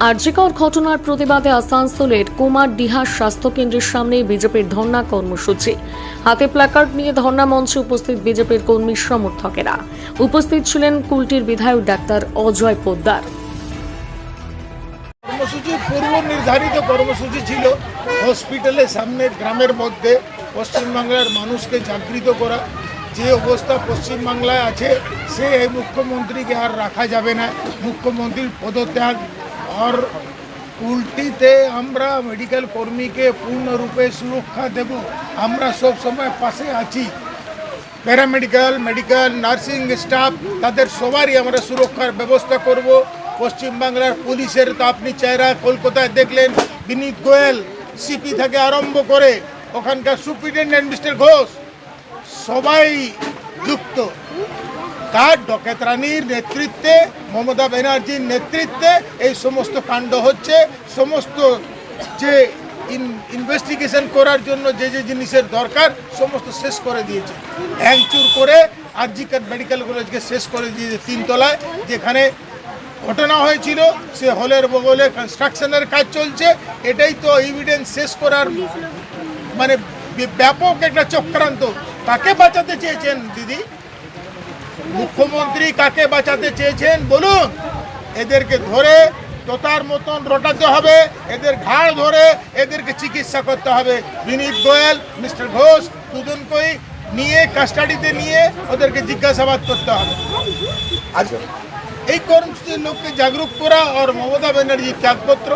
আর্যিকর ঘটনার প্রতিবাদে আসানসোলের কুমার ডিহা স্বাস্থ্যকেন্দ্রের সামনে বিজেপির ধর্ণা কর্মসূচি। হাতে প্ল্যাকার্ড নিয়ে ধর্ণা মঞ্চে উপস্থিত বিজেপির কর্মী সমর্থকেরা। উপস্থিত ছিলেন কুলটির বিধায়ক ডাক্তার অজয় পোদ্দার। কর্মসূচি, পূর্ব নির্ধারিত কর্মসূচি ছিল। হসপিটালের সামনে গ্রামের মধ্যে পশ্চিমবাংলার মানুষকে জাগৃত করা। যে অবস্থা পশ্চিমবাংলায় আছে, সে এই মুখ্যমন্ত্রীকে আর রাখা যাবে না। মুখ্যমন্ত্রীর পদত্যাগ আর উল্টিতে আমরা মেডিকেল কর্মীকে পূর্ণরূপে সুরক্ষা দেব আমরা সব সময় পাশে আছি প্যারামেডিক্যাল মেডিকেল নার্সিং স্টাফ তাদের সবারই আমরা সুরক্ষার ব্যবস্থা করব পশ্চিমবাংলার পুলিশের তো আপনি চেহারা কলকাতায় দেখলেন বিনীত গোয়েল সিপি থেকে আরম্ভ করে ওখানকার সুপ্রিটেন্ডেন্ট মিস্টার ঘোষ সবাই যুক্ত তার ডকেত রানীর নেতৃত্বে, মমতা ব্যানার্জির নেতৃত্বে এই সমস্ত কাণ্ড হচ্ছে। সমস্ত যে ইনভেস্টিগেশন করার জন্য যে যে জিনিসের দরকার, সমস্ত শেষ করে দিয়েছে। হ্যাংচুর করে আর আরজিকার মেডিকেল কলেজকে শেষ করে দিয়েছে তিনতলায় যেখানে ঘটনা হয়েছিল, সে হলের বগলে কনস্ট্রাকশনের কাজ চলছে। এটাই তো এভিডেন্স শেষ করার মানে ব্যাপক একটা চক্রান্ত। তাকে বাঁচাতে চেয়েছেন দিদি? মুখ্যমন্ত্রী কাকে বাঁচাতে চেয়েছেন বলুন? এদেরকে ধরে তোতার মতন রটাতে হবে এদের ঘাড় ধরে এদেরকে চিকিৎসা করতে হবে। বিনীত গোয়েল মিস্টার ঘোষ দুজনকেই নিয়ে কাস্টাডিতে নিয়ে ওদেরকে জিজ্ঞাসাবাদ করতে হবে। আচ্ছা। এই কর্মসূচির লোককে জাগরুক করা আর মমতা ব্যানার্জির ত্যাগপত্র।